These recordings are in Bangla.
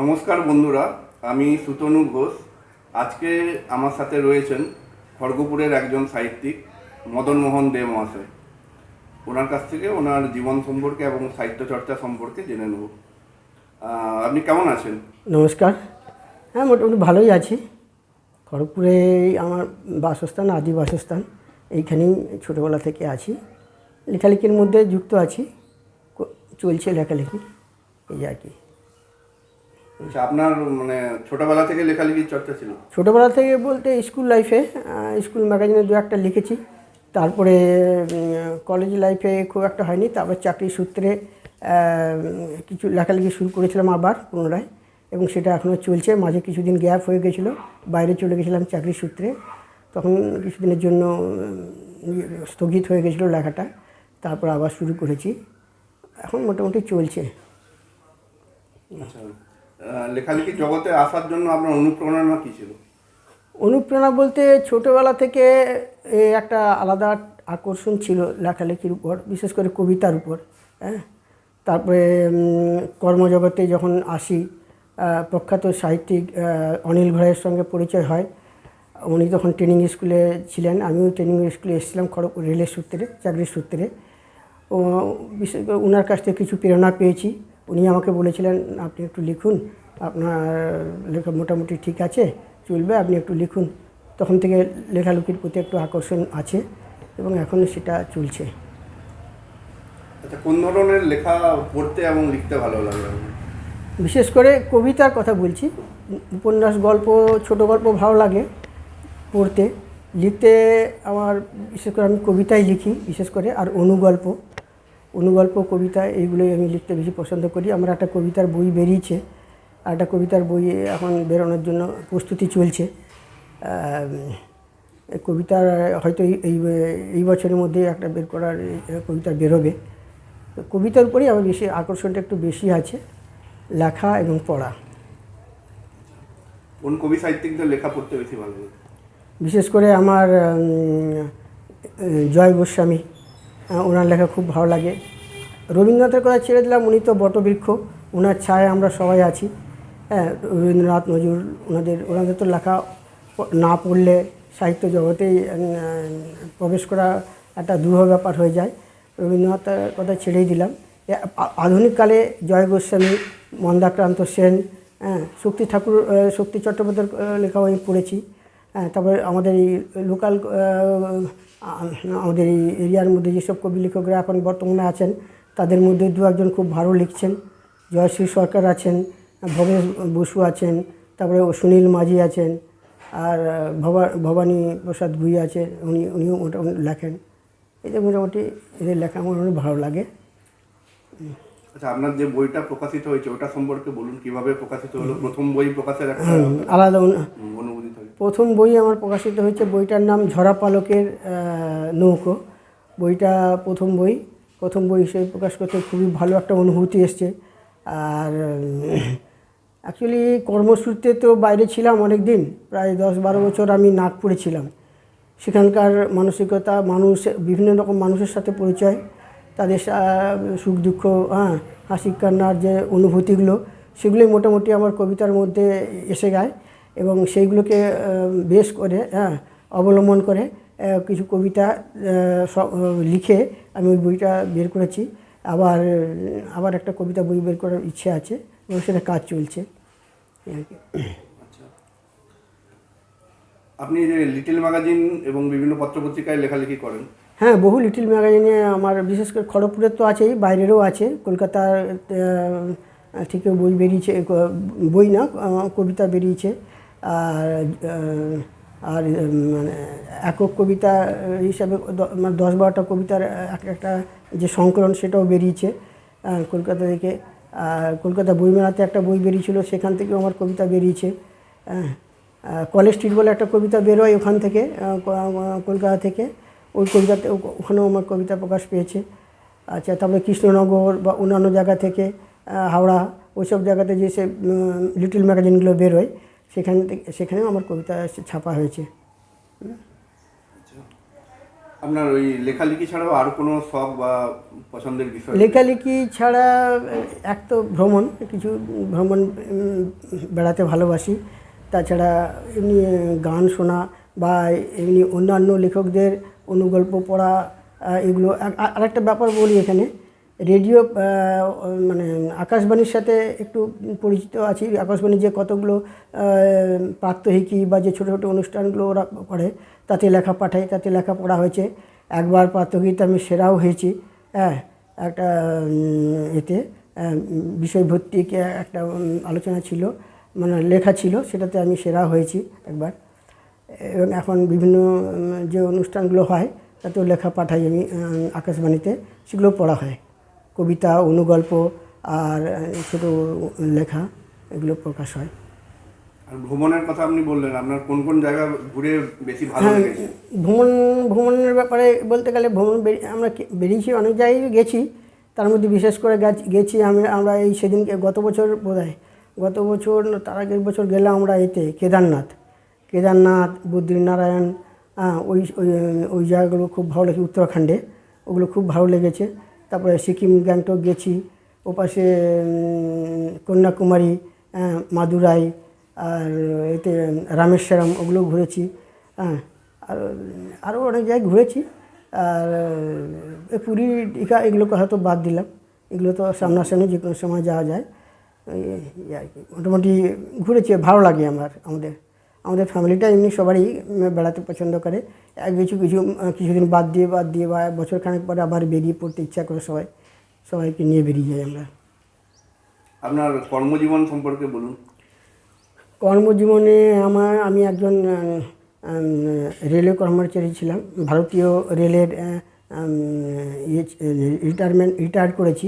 নমস্কার বন্ধুরা, আমি সুতনু ঘোষ। আজকে আমার সাথে রয়েছেন খড়গপুরের একজন সাহিত্যিক, মদন মোহন দে মহাশয়। ওনার কাছ থেকে ওনার জীবন সম্পর্কে এবং সাহিত্য চর্চা সম্পর্কে জেনে নেব। আপনি কেমন আছেন? নমস্কার। হ্যাঁ মোটামুটি ভালোই আছি। খড়গপুরে আমার বাসস্থান, আদি বাসস্থান, এইখানেই ছোটোবেলা থেকে আছি। লেখালেখির মধ্যে যুক্ত আছি। চলছে লেখালেখি, এই আর কি। আপনার মানে ছোটবেলা থেকে লেখালেখির চর্চা ছিল? ছোটোবেলা থেকে বলতে স্কুল লাইফে স্কুল ম্যাগাজিনে দু একটা লিখেছি। তারপরে কলেজ লাইফে খুব একটা হয়নি। তারপর চাকরি সূত্রে কিছু লেখালেখি শুরু করেছিলাম আবার পুনরায় এবং সেটা এখনও চলছে। মাঝে কিছুদিন গ্যাপ হয়ে গেছিল বাইরে চলে গেছিলাম চাকরি সূত্রে। তখন কিছুদিনের জন্য স্থগিত হয়ে গেছিল লেখাটা। তারপর আবার শুরু করেছি। এখন মোটামুটি চলছে। আচ্ছা। আহ, লেখালেখির জগতে আসার জন্য আপনার অনুপ্রেরণা কী ছিল? অনুপ্রেরণা বলতে ছোটোবেলা থেকে একটা আলাদা আকর্ষণ ছিল লেখালেখির উপর বিশেষ করে কবিতার উপর হ্যাঁ? তারপরে কর্মজগতে যখন আসি প্রখ্যাত সাহিত্যিক অনিল ঘোড়াইয়ের সঙ্গে পরিচয় হয়। উনি তখন ট্রেনিং স্কুলে ছিলেন আমিও ট্রেনিং স্কুলে এসেছিলাম খড়গপুর রেলের সূত্রে চাকরির সূত্রে। বিশেষ করে ওনার কাছ থেকে কিছু প্রেরণা পেয়েছি। উনি আমাকে বলেছিলেন আপনি একটু লিখুন আপনার লেখা মোটামুটি ঠিক আছে চলবে আপনি একটু লিখুন। তখন থেকে লেখালেখির প্রতি একটু আকর্ষণ আছে এবং এখন সেটা চলছে। আচ্ছা কোন ধরনের লেখা পড়তে এবং লিখতে ভালো লাগে বিশেষ করে কবিতার কথা বলছি। উপন্যাস গল্প ছোট গল্প ভালো লাগে পড়তে। লিখতে আমার বিশেষ করে আমি কবিতাই লিখি বিশেষ করে আর অনুগল্প। অনুগল্প কবিতা এইগুলোই আমি লিখতে বেশি পছন্দ করি। আমার একটা কবিতার বই বেরিয়েছে আর একটা কবিতার বই এখন বেরোনোর জন্য প্রস্তুতি চলছে। কবিতার হয়তো এই- এই বছরের মধ্যে একটা বের করার কবিতা বেরোবে। কবিতার উপরেই আমার বেশি আকর্ষণটা একটু বেশি আছে লেখা এবং পড়া। কোন কবি সাহিত্যিকদের লেখা পড়তে বেশি ভালো বিশেষ করে আমার জয় গোস্বামী। ওনার লেখা খুব ভালো লাগে। রবীন্দ্রনাথের কথা ছেড়ে দিলাম, উনি তো বটবৃক্ষ ওনার ছায় আমরা সবাই আছি। হ্যাঁ রবীন্দ্রনাথ, নজরুল, ওনাদের ওনাদের তো লেখা না পড়লে সাহিত্য জগতেই প্রবেশ করা একটা দুরূহ ব্যাপার হয়ে যায়। রবীন্দ্রনাথের কথা ছেড়েই দিলাম। আধুনিককালে জয় গোস্বামী, মন্দাক্রান্ত সেন হ্যাঁ শক্তি ঠাকুর শক্তি চট্টোপাধ্যায়ের লেখাও আমি পড়েছি। হ্যাঁ তারপরে আমাদের এই লোকাল আমাদের এই এরিয়ার মধ্যে যেসব কবি লেখকরা এখন বর্তমানে আছেন, তাদের মধ্যে দু একজন খুব ভালো লিখছেন। জয়শ্রী সরকার আছেন, ভবেশ বসু আছেন, তারপরে সুনীল মাঝি আছেন, আর ভবা, ভবানী প্রসাদ ভুই আছে উনি, উনিও মোটামুটি লেখেন। এদের মোটামুটি এদের লেখা আমার ভালো লাগে। আচ্ছা আপনার যে বইটা প্রকাশিত হয়েছে ওটা সম্পর্কে বলুন কীভাবে প্রকাশিত হলো? প্রথম বই প্রকাশের একটা আলাদা অনুভূতি প্রথম বই আমার প্রকাশিত হয়েছে বইটার নাম ঝরা পালকের নৌকো। বইটা প্রথম বই প্রথম বই হিসেবে প্রকাশ করতে খুবই ভালো একটা অনুভূতি এসছে। আর অ্যাকচুয়ালি কর্মসূত্রে তো বাইরে ছিলাম অনেক দিন প্রায় দশ বারো বছর আমি নাগপুরে ছিলাম। সেখানকার মানসিকতা মানুষ বিভিন্ন রকম মানুষের সাথে পরিচয় তাদের সুখ দুঃখ হ্যাঁ হাসি কান্নার যে অনুভূতিগুলো, সেগুলোই মোটামুটি আমার কবিতার মধ্যে এসে যায় এবং সেইগুলোকে বেশ করে হ্যাঁ অবলম্বন করে কিছু কবিতা লিখে আমি ওই বইটা বের করেছি। আবার আবার একটা কবিতা বই বের করার ইচ্ছে আছে এবং সেটা কাজ চলছে। আচ্ছা। আপনি যে লিটল ম্যাগাজিন এবং বিভিন্ন পত্রপত্রিকায় লেখালেখি করেন হ্যাঁ বহু লিটিল ম্যাগাজিনে আমার, বিশেষ করে খড়গপুরের তো আছেই, বাইরেরও আছে। কলকাতার থেকে বই বেরিয়েছে বই না কবিতা বেরিয়েছে। আর আর মানে একক কবিতা হিসাবে মানে দশ বারোটা কবিতার এক, একটা যে সংকলন সেটাও বেরিয়েছে কলকাতা থেকে। আর কলকাতা বইমেলাতে একটা বই বেরিয়েছিল, সেখান থেকেও আমার কবিতা বেরিয়েছে। কলেজ স্ট্রিট বলে একটা কবিতা বেরোয় ওখান থেকে কলকাতা থেকে। ওই কবিতাতে ওখানেও আমার কবিতা প্রকাশ পেয়েছে। আচ্ছা তারপরে কৃষ্ণনগর বা অন্যান্য জায়গা থেকে হাওড়া ওইসব জায়গাতে যে সে লিটল ম্যাগাজিনগুলো বেরোয় সেখান থেকে সেখানেও আমার কবিতা ছাপা হয়েছে। আপনার ওই লেখালেখি ছাড়াও আর কোনো শখ বা পছন্দের বিষয়? লেখালেখি ছাড়া এক তো ভ্রমণ কিছু ভ্রমণ বেড়াতে ভালোবাসি। তাছাড়া এমনি গান শোনা বা এমনি অন্যান্য লেখকদের অনুগল্প পড়া এগুলো। আর- আর- আরেকটা ব্যাপার বলি এখানে। রেডিও মানে আকাশবাণীর সাথে একটু পরিচিত আছি। আকাশবাণীর যে কতগুলো প্রাত্যহিকী বা যে ছোটো ছোটো অনুষ্ঠানগুলো ওরা করে, তাতে লেখা পাঠায়, তাতে লেখা পড়া হয়েছে। একবার প্রাত্যহিকীতে আমি সেরাও হয়েছি। হ্যাঁ একটা এতে বিষয়ভিত্তিক একটা আলোচনা ছিল মানে লেখা ছিল, সেটাতে আমি সেরা হয়েছি একবার। এবং এখন বিভিন্ন যে অনুষ্ঠানগুলো হয় তাতেও লেখা পাঠাই আমি আকাশবাণীতে। সেগুলো পড়া হয়। কবিতা অনুগল্প আর ছোটো লেখা এগুলো প্রকাশ হয়। আর ভ্রমণের কথা আপনি বললেন আপনার কোন কোন জায়গা ঘুরে বেশি ভালো হ্যাঁ লেগেছে? ভ্রমণ ভ্রমণের ব্যাপারে বলতে গেলে ভ্রমণ আমরা বেরিয়েছি অনেক জায়গায় গেছি। তার মধ্যে বিশেষ করে গেছি আমরা আমরা এই সেদিনকে গত বছর বোধ গত বছর তার আগের বছর গেলাম আমরা এতে কেদারনাথ। কেদারনাথ, বদ্রীনারায়ণ ওই ওই জায়গাগুলো খুব ভালো লেগেছে, উত্তরাখণ্ডে। ওগুলো খুব ভালো লেগেছে। তারপরে সিকিম, গ্যাংটক গেছি। ওপাশে কন্যাকুমারী মাদুরাই, আর এতে, রামেশ্বরম, ওগুলো ঘুরেছি। হ্যাঁ আর, আরও অনেক জায়গায় ঘুরেছি। আর পুরী, দীঘা, এগুলোকে হয়তো বাদ দিলাম। এগুলো তো সামনাসামনি যে কোনো সময় যাওয়া যায়। মোটামুটি ঘুরেছি, ভালো লাগে আমার, আমাদের আমাদের ফ্যামিলিটা এমনি সবারই বেড়াতে পছন্দ করে। কিছু কিছু কিছুদিন বাদ দিয়ে বাদ দিয়ে বা বছর খানেক পরে আবার বেরিয়ে পড়তে ইচ্ছা করে সবাই সবাইকে নিয়ে বেরিয়ে যাই আমরা। আপনার কর্মজীবন সম্পর্কে বলুন। কর্মজীবনে আমার আমি একজন রেলওয়ে কর্মচারী ছিলাম। ভারতীয় রেলের ইয়ে রিটায়ারমেন্ট রিটায়ার করেছি।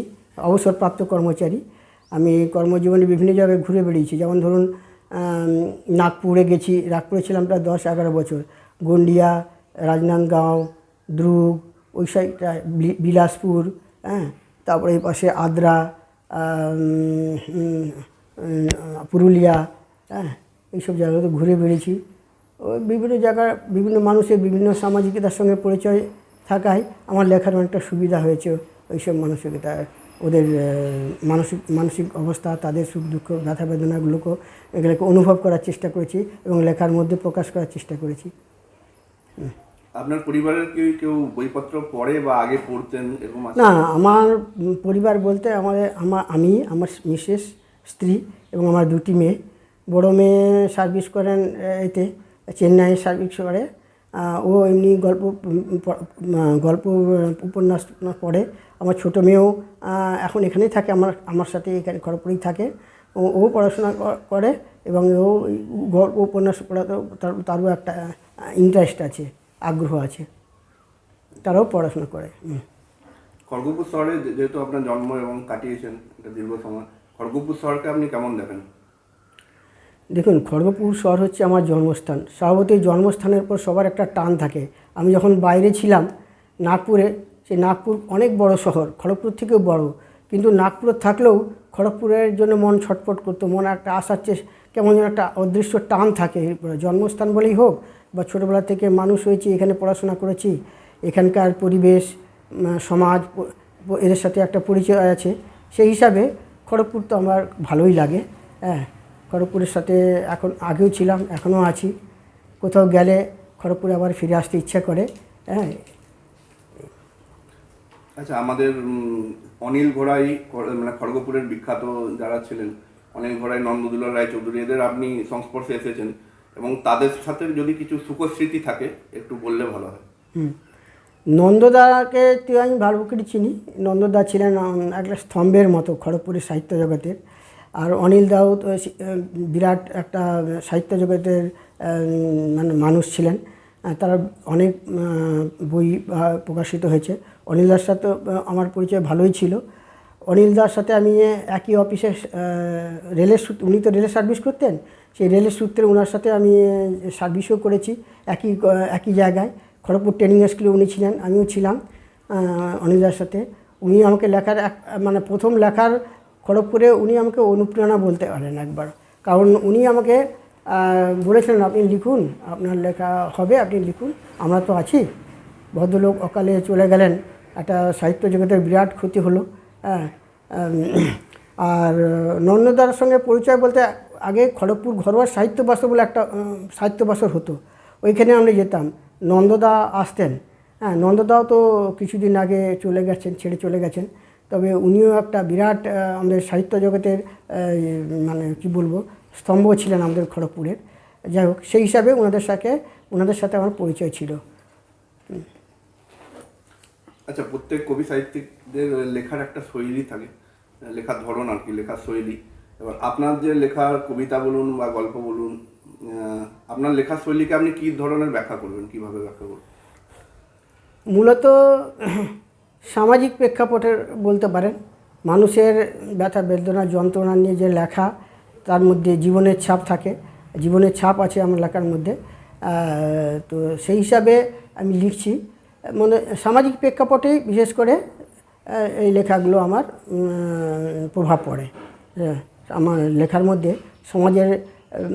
অবসরপ্রাপ্ত কর্মচারী। আমি কর্মজীবনে বিভিন্ন জায়গায় ঘুরে বেড়িয়েছি। যেমন ধরুন নাগপুরে গেছি। নাগপুরে ছিলাম প্রায় দশ এগারো বছর। গন্ডিয়া রাজনান্দগাঁও দ্রুগ, ওই সাইডটা বিলাসপুর হ্যাঁ? তারপরে এই পাশে আদ্রা পুরুলিয়া হ্যাঁ? এইসব জায়গাতে ঘুরে বেড়েছি। ওই বিভিন্ন জায়গার বিভিন্ন মানুষের বিভিন্ন সামাজিকতার সঙ্গে পরিচয় থাকায় আমার লেখার অনেকটা সুবিধা হয়েছে ওইসব মানসিকতা ওদের মানসিক মানসিক অবস্থা তাদের সুখ দুঃখ ব্যথা বেদনাগুলোকে এগুলোকে অনুভব করার চেষ্টা করেছি এবং লেখার মধ্যে প্রকাশ করার চেষ্টা করেছি। আপনার পরিবারের কেউ কেউ বইপত্র পড়ে বা আগে পড়তেন এরকম না আমার পরিবার বলতে আমাদের আমার আমি আমার মিসেস স্ত্রী এবং আমার দুটি মেয়ে। বড় মেয়ে সার্ভিস করেন এতে চেন্নাই সার্ভিস করে। ও এমনি গল্প গল্প উপন্যাস পড়ে। আমার ছোটো মেয়েও এখন এখানেই থাকে, আমার আমার সাথে এখানে খড়গপুরেই থাকে। ও ও পড়াশোনা করে এবং ও গল্প, উপন্যাস পড়াতেও তার, তারও একটা ইন্টারেস্ট আছে, আগ্রহ আছে। তারাও পড়াশোনা করে খড়গপুর শহরে যেহেতু আপনার জন্ম এবং কাটিয়েছেন দীর্ঘ সময়। খড়গপুর শহরকে আপনি কেমন দেখেন? দেখুন, খড়গপুর শহর হচ্ছে আমার জন্মস্থান। স্বভাবতই জন্মস্থানের পর সবার একটা টান থাকে। আমি যখন বাইরে ছিলাম, নাগপুরে, সেই নাগপুর অনেক বড় শহর, খড়গপুর থেকেও বড়। কিন্তু নাগপুরে থাকলেও খড়গপুরের জন্য মন ছটফট করতো, মনে একটা আশার চেয়ে কেমন যেন একটা অদৃশ্য টান থাকে। জন্মস্থান বলেই হোক, বা ছোটোবেলা থেকে মানুষ হয়েছি, এখানে পড়াশোনা করেছি, এখানকার পরিবেশ সমাজ এদের সাথে একটা পরিচয় আছে। সেই হিসাবে খড়গপুর তো আমার ভালোই লাগে হ্যাঁ। খড়গপুরের সাথে এখন আগেও ছিলাম এখনও আছি। কোথাও গেলে খড়গপুরে আবার ফিরে আসতে ইচ্ছা করে হ্যাঁ। আচ্ছা আমাদের অনিল ঘোড়াই মানে খড়গপুরের বিখ্যাত যারা ছিলেন অনিল ঘোড়াই নন্দদুলাল রায় চৌধুরী এদের আপনি সংস্পর্শে এসেছেন এবং তাদের সাথে যদি কিছু সুখস্মৃতি থাকে একটু বললে ভালো হয়। হুম। নন্দদাকে তুই আমি ভালো করে চিনি। নন্দদা ছিলেন একটা স্তম্ভের মতো খড়গপুরের সাহিত্য জগতের। আর অনিল দাও তো বিরাট একটা সাহিত্য জগতের মানে মানুষ ছিলেন। তারা অনেক বই প্রকাশিত হয়েছে। অনিল দার সাথে আমার পরিচয় ভালোই ছিল। অনিল দার সাথে আমি একই অফিসে রেলের সূত্রে, উনি তো রেলের সার্ভিস করতেন? সেই রেলের সূত্রে ওনার সাথে আমি সার্ভিসও করেছি একই একই জায়গায়। খড়গপুর ট্রেনিং স্কুলে উনি ছিলেন, আমিও ছিলাম অনিল দার সাথে। উনি আমাকে লেখার এক মানে প্রথম লেখার খড়গপুরে উনি আমাকে অনুপ্রেরণা বলতে পারেন একবার। কারণ উনি আমাকে বলেছিলেন, আপনি লিখুন, আপনার লেখা হবে, আপনি লিখুন, আমরা তো আছি। ভদ্রলোক অকালে চলে গেলেন, একটা সাহিত্য জগতের বিরাট ক্ষতি হলো হ্যাঁ আর নন্দদার সঙ্গে পরিচয় বলতে আগে খড়গপুর ঘরোয়া সাহিত্য বাসর বলে একটা সাহিত্য বাসর হতো, ওইখানে আমরা যেতাম। নন্দদা আসতেন হ্যাঁ নন্দদাও তো কিছুদিন আগে চলে গেছেন, ছেড়ে চলে গেছেন। তবে উনিও একটা বিরাট আমাদের সাহিত্য জগতের মানে কি বলব স্তম্ভ ছিলেন আমাদের খড়গপুরের। যাই হোক সেই হিসাবে ওনাদের সাথে ওনাদের সাথে আমার পরিচয় ছিল। আচ্ছা প্রত্যেক কবি সাহিত্যিকদের লেখার একটা শৈলী থাকে লেখার ধরন আর কি লেখার শৈলী। এবার আপনার যে লেখার কবিতা বলুন বা গল্প বলুন আপনার লেখার শৈলীকে আপনি কী ধরনের ব্যাখ্যা করবেন কীভাবে ব্যাখ্যা করবেন? মূলত সামাজিক প্রেক্ষাপটের বলতে পারেন, মানুষের ব্যথা, বেদনা, যন্ত্রণা নিয়ে যে লেখা, তার মধ্যে জীবনের ছাপ থাকে। জীবনের ছাপ আছে আমার লেখার মধ্যে। তো সেই হিসাবে আমি লিখছি। মানে সামাজিক প্রেক্ষাপটেই বিশেষ করে এই লেখাগুলো আমার প্রভাব পড়ে। আমার লেখার মধ্যে সমাজের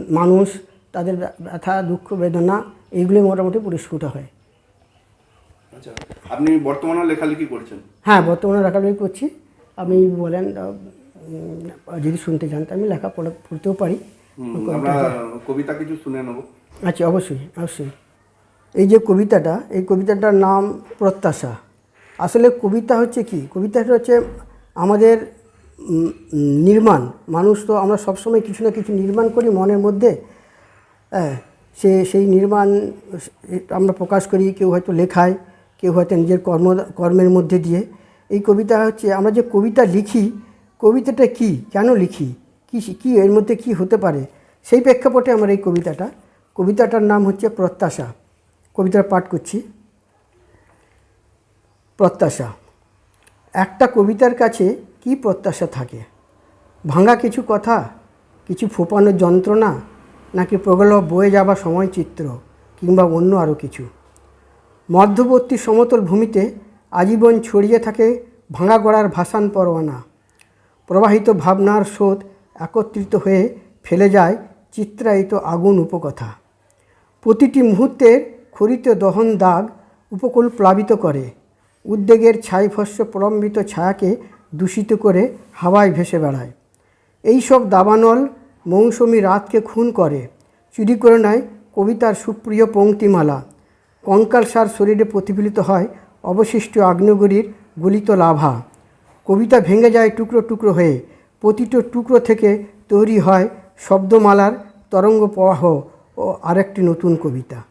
মানুষ, তাদের ব্যথা, দুঃখ, বেদনা এইগুলি মোটামুটি পরিস্ফুট হয়। আচ্ছা আপনি বর্তমানে লেখালেখি করছেন? হ্যাঁ বর্তমানে লেখালেখি করছি। আপনি বলেন যদি শুনতে চান তো আমি লেখা পড়া পড়তেও পারি। আমরা কবিতা কিছু শুনে নেব। আচ্ছা অবশ্যই অবশ্যই। এই যে কবিতাটা এই কবিতাটার নাম প্রত্যাশা। আসলে কবিতা হচ্ছে কি? কবিতাটা হচ্ছে আমাদের নির্মাণ। মানুষ তো আমরা সবসময় কিছু না কিছু নির্মাণ করি মনের মধ্যে। হ্যাঁ সে সেই নির্মাণ আমরা প্রকাশ করি কেউ হয়তো লেখায়। কেউ হয়তো নিজের কর্ম, কর্মের মধ্যে দিয়ে। এই কবিতা হচ্ছে, আমরা যে কবিতা লিখি, কবিতাটা কি? কেন লিখি? কি কি এর মধ্যে কি হতে পারে? সেই প্রেক্ষাপটে আমার এই কবিতাটা। কবিতাটার নাম হচ্ছে প্রত্যাশা। কবিতার পাঠ করছি। প্রত্যাশা। একটা কবিতার কাছে কি প্রত্যাশা থাকে? ভাঙা কিছু কথা? কিছু ফোপানোর যন্ত্রণা? নাকি প্রগল্ভ বয়ে যাওয়া সময় চিত্র কিংবা অন্য আরও কিছু? মধ্যবর্তী সমতল ভূমিতে আজীবন ছড়িয়ে থাকে ভাঙা গড়ার ভাসান পরোয়ানা। প্রবাহিত ভাবনার স্রোত একত্রিত হয়ে ফেলে যায় চিত্রায়িত আগুন উপকথা। প্রতিটি মুহূর্তের খরিত দহন দাগ উপকূল প্লাবিত করে। উদ্বেগের ছাইভস্য প্রলম্বিত ছায়াকে দূষিত করে হাওয়ায় ভেসে বেড়ায়। এই সব দাবানল মৌসুমি রাতকে খুন করে। চুরি করে নেয় কবিতার সুপ্রিয় পংক্তিমালা কঙ্কালসার শরীরে প্রতিফলিত হয়, অবশিষ্ট আগ্নেয়গিরির গলিত লাভা। কবিতা ভেঙে যায় টুকরো টুকরো হয়ে। প্রতিটি টুকরো থেকে তৈরি হয় শব্দমালার তরঙ্গ প্রবাহ ও আরেকটি নতুন কবিতা।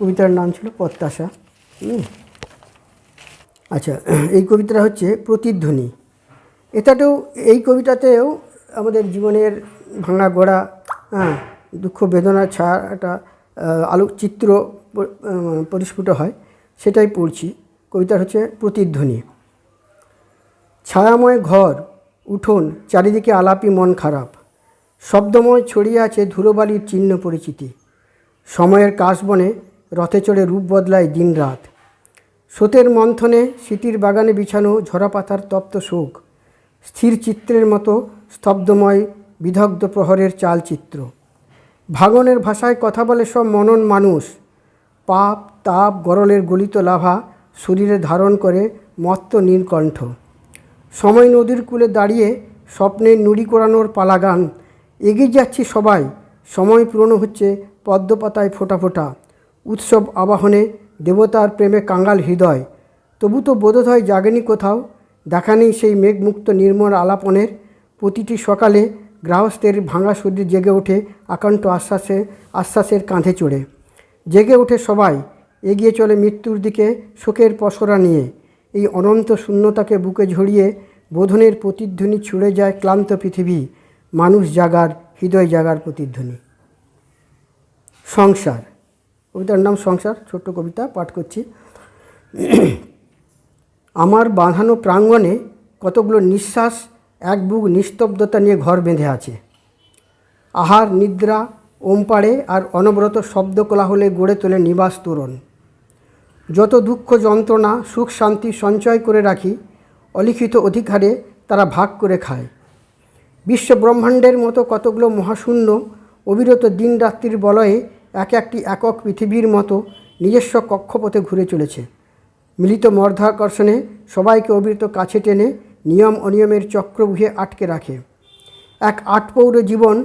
কবিতার নাম ছিল প্রত্যাশা। আচ্ছা এই কবিতাটা হচ্ছে প্রতিধ্বনি। এটাতেও, এই কবিতাতেও আমাদের জীবনের ভাঙা গোড়া হ্যাঁ দুঃখ বেদনা ছাড়া একটা আহ, আলোক চিত্র প- আহ, পরিস্ফুট হয় সেটাই পড়ছি। কবিতার হচ্ছে প্রতিধ্বনি। ছায়াময় ঘর উঠোন চারিদিকে আলাপি মন খারাপ। শব্দময় ছড়িয়ে আছে ধুলোবালির চিহ্ন পরিচিতি। সময়ের কাশবনে রথে চড়ে রূপ বদলায় দিনরাত। স্রোতের মন্থনে স্মৃতির বাগানে বিছানো ঝরা পাতার তপ্ত শোক। স্থির চিত্রের মতো স্তব্ধময় বিদগ্ধ প্রহরের চালচিত্র। ভাগনের ভাষায় কথা বলে সব মনন মানুষ। পাপ, তাপ, গরলের গলিত লাভা শরীরে ধারণ করে মত্ত নীলকণ্ঠ। সময় নদীর কূলে দাঁড়িয়ে স্বপ্নের নুড়ি কোরানোর পালাগান। এগিয়ে যাচ্ছি সবাই। সময় পুরনো হচ্ছে, পদ্মপাতায় ফোটা ফোটা। উৎসব আবাহনে দেবতার প্রেমে কাঙ্গাল হৃদয়। তবু তো বোধোদয় জাগেনি কোথাও। দেখা নেই সেই মেঘমুক্ত নির্মল আলাপনের। প্রতিটি সকালে গৃহস্থের ভাঙা শরীর জেগে ওঠে আকান্ত আশ্বাসে, আশ্বাসের কাঁধে চড়ে। জেগে ওঠে সবাই এগিয়ে চলে মৃত্যুর দিকে শোকের পসরা নিয়ে। এই অনন্ত শূন্যতাকে বুকে ঝরিয়ে বোধনের প্রতিধ্বনি ছুড়ে যায় ক্লান্ত পৃথিবী, মানুষ জাগার, হৃদয় জাগার প্রতিধ্বনি। সংসার। কবিতার নাম সংসার, ছোট্ট কবিতা, পাঠ করছি। আমার বাঁধানো প্রাঙ্গণে কতগুলো নিঃশ্বাস এক বুক নিস্তব্ধতা নিয়ে ঘর বেঁধে আছে। আহার, নিদ্রা, ওমপাড়ে আর অনবরত শব্দ কোলাহলে গড়ে তোলে নিবাস তোরণ। যত দুঃখ যন্ত্রণা, সুখ শান্তি সঞ্চয় করে রাখি, অলিখিত অধিকারে তারা ভাগ করে খায়। বিশ্ব ব্রহ্মাণ্ডের মতো কতগুলো মহাশূন্য অবিরত দিন রাত্রির বলয়ে এক একটি একক পৃথিবীর মতো নিজস্ব কক্ষপথে ঘুরে চলেছে। মিলিত মর্ধাকর্ষণে সবাইকে অবিরত কাছে টেনে নিয়ম অনিয়মের চক্রভুহে আটকে রাখে। এক আটপৌর জীবন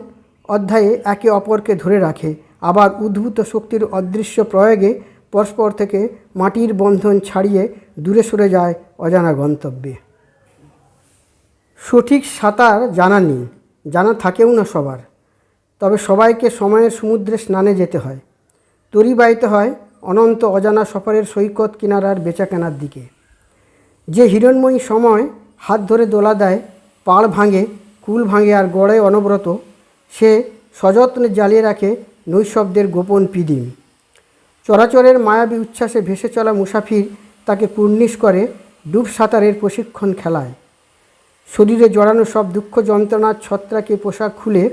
অধ্যায়ে একে অপরকে ধরে রাখে। আবার উদ্ভূত শক্তির অদৃশ্য প্রয়োগে পরস্পর থেকে মাটির বন্ধন ছাড়িয়ে দূরে সরে যায় অজানা গন্তব্যে। সঠিক সাঁতার জানা নেই, জানা থাকেও না সবার। তবে সবাইকে সময়ের সমুদ্রে স্নানে যেতে হয়। তরি বাইতে হয় অনন্ত অজানা সফরের সৈকত কিনারার বেচাকেনার দিকে। যে হিরণময়ী সময় হাত ধরে দোলা দেয়, পাড় ভাঙে, কুল ভাঙে আর গড়ে অনবরত, সে সযত্নে জ্বালিয়ে রাখে নৈশব্দের গোপন পিদিম। চরাচরের মায়াবী উচ্ছ্বাসে ভেসে চলা মুসাফির তাকে কুর্নিশ করে ডুব সাঁতারের প্রশিক্ষণ খেলায়। শরীরে জড়ানো সব দুঃখ যন্ত্রণার ছত্রাকে পোশাক খুলে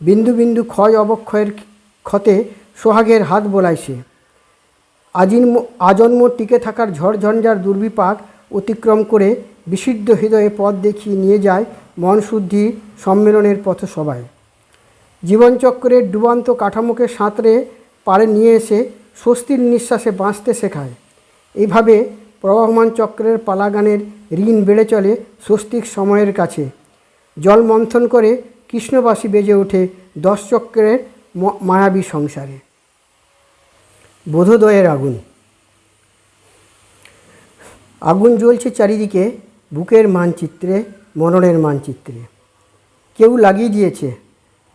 বিন্দু বিন্দু ক্ষয় অবক্ষয়ের ক্ষতে সোহাগের হাত বোলায় সে। আজিন্ম, আজন্ম টিকে থাকার ঝড়ঝঞ্ঝার দুর্বিপাক অতিক্রম করে বিশুদ্ধ হৃদয়ে পথ দেখিয়ে নিয়ে যায় মন শুদ্ধি সম্মেলনের পথ সবাই। জীবনচক্রের ডুবান্ত কাঠামোকে সাঁতরে পাড়ে নিয়ে এসে স্বস্তির নিঃশ্বাসে বাঁচতে শেখায়। এইভাবে প্রবাহমান চক্রের পালাগানের ঋণ বেড়ে চলে স্বস্তিক সময়ের কাছে। জল মন্থন করে কৃষ্ণবাসী বেজে ওঠে দশ চক্রের মায়াবী সংসারে। বোধোদয়ের আগুন। আগুন জ্বলছে চারিদিকে বুকের মানচিত্রে মননের মানচিত্রে। কেউ লাগিয়ে দিয়েছে।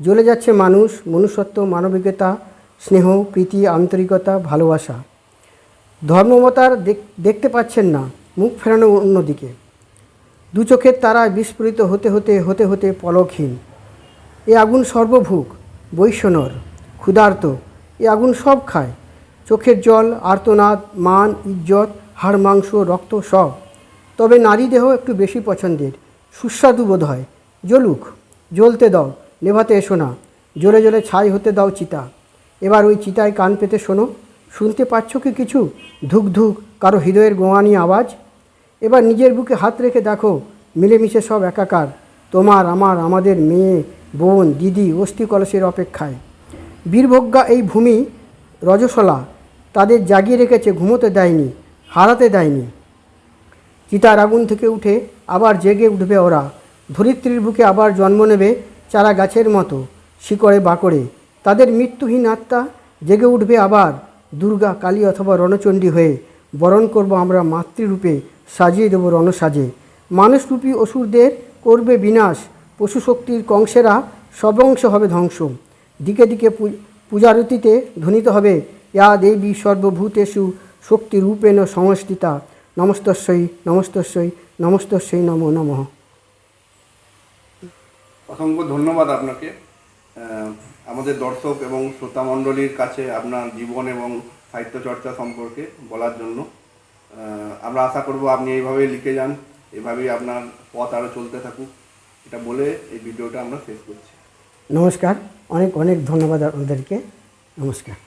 জ্বলে যাচ্ছে মানুষ, মনুষ্যত্ব, মানবিকতা, স্নেহ, প্রীতি, আন্তরিকতা, ভালোবাসা। ধর্মমতার দেখ- দেখতে পাচ্ছেন না, মুখ ফেরানো অন্যদিকে। দু চোখের তারায় বিস্ফোরিত হতে হতে হতে হতে পলকহীন। এ আগুন সর্বভুক বৈশ্যনর ক্ষুধার্ত। এ আগুন সব খায়। চোখের জল, আর্তনাদ, মান, ইজ্জত, হাড়, মাংস, রক্ত সব। তবে নারী দেহ একটু বেশি পছন্দের। সুস্বাদু বোধ হয়। জ্বলুক, জ্বলতে দাও নেভাতে এসো না। জোরে জোরে ছাই হতে দাও চিতা। এবার ওই চিতায় কান পেতে শোনো। শুনতে পাচ্ছ কি কিছু? ধুক ধুক, কারও হৃদয়ের গোয়ানি আওয়াজ? এবার নিজের বুকে হাত রেখে দেখো, মিলেমিশে সব একাকার। তোমার, আমার, আমাদের মেয়ে, বোন, দিদি, অস্থি কলসের অপেক্ষায়। বীরভোগ্যা এই ভূমি রজসলা তাদের জাগিয়ে রেখেছে, ঘুমোতে দেয়নি, হারাতে দেয়নি। চিতার আগুন থেকে উঠে আবার জেগে উঠবে ওরা। ধরিত্রীর বুকে আবার জন্ম নেবে চারা গাছের মতো, শিকড়ে বাকড়ে। তাদের মৃত্যুহীন আত্মা জেগে উঠবে আবার দুর্গা, কালী অথবা রণচণ্ডী হয়ে। বরণ করব আমরা মাতৃরূপে, সাজিয়ে দেব রণসাজে। মানুষরূপী অসুরদের করবে বিনাশ পশু শক্তির কংসেরা সবংশ হবে ধ্বংস। দিকে দিকে পূজারতিতে ধ্বনিত হবে, ইয়া দেবী সর্বভূতেষু, শক্তিরূপেণ সংস্থিতা নমস্তস্যই নমস্তস্যই নমস্তস্যই নমো নমঃ। অসংখ্য ধন্যবাদ আপনাকে। আমাদের দর্শক এবং শ্রোতা মণ্ডলীর কাছে আপনার জীবন এবং সাহিত্য চর্চা সম্পর্কে বলার জন্য। আমরা আশা করব আপনি এইভাবেই লিখে যান এভাবেই আপনার পথ আরও চলতে থাকুক। এটা বলে এই ভিডিওটা আমরা শেষ করছি। নমস্কার অনেক অনেক ধন্যবাদ আপনাদেরকে। নমস্কার।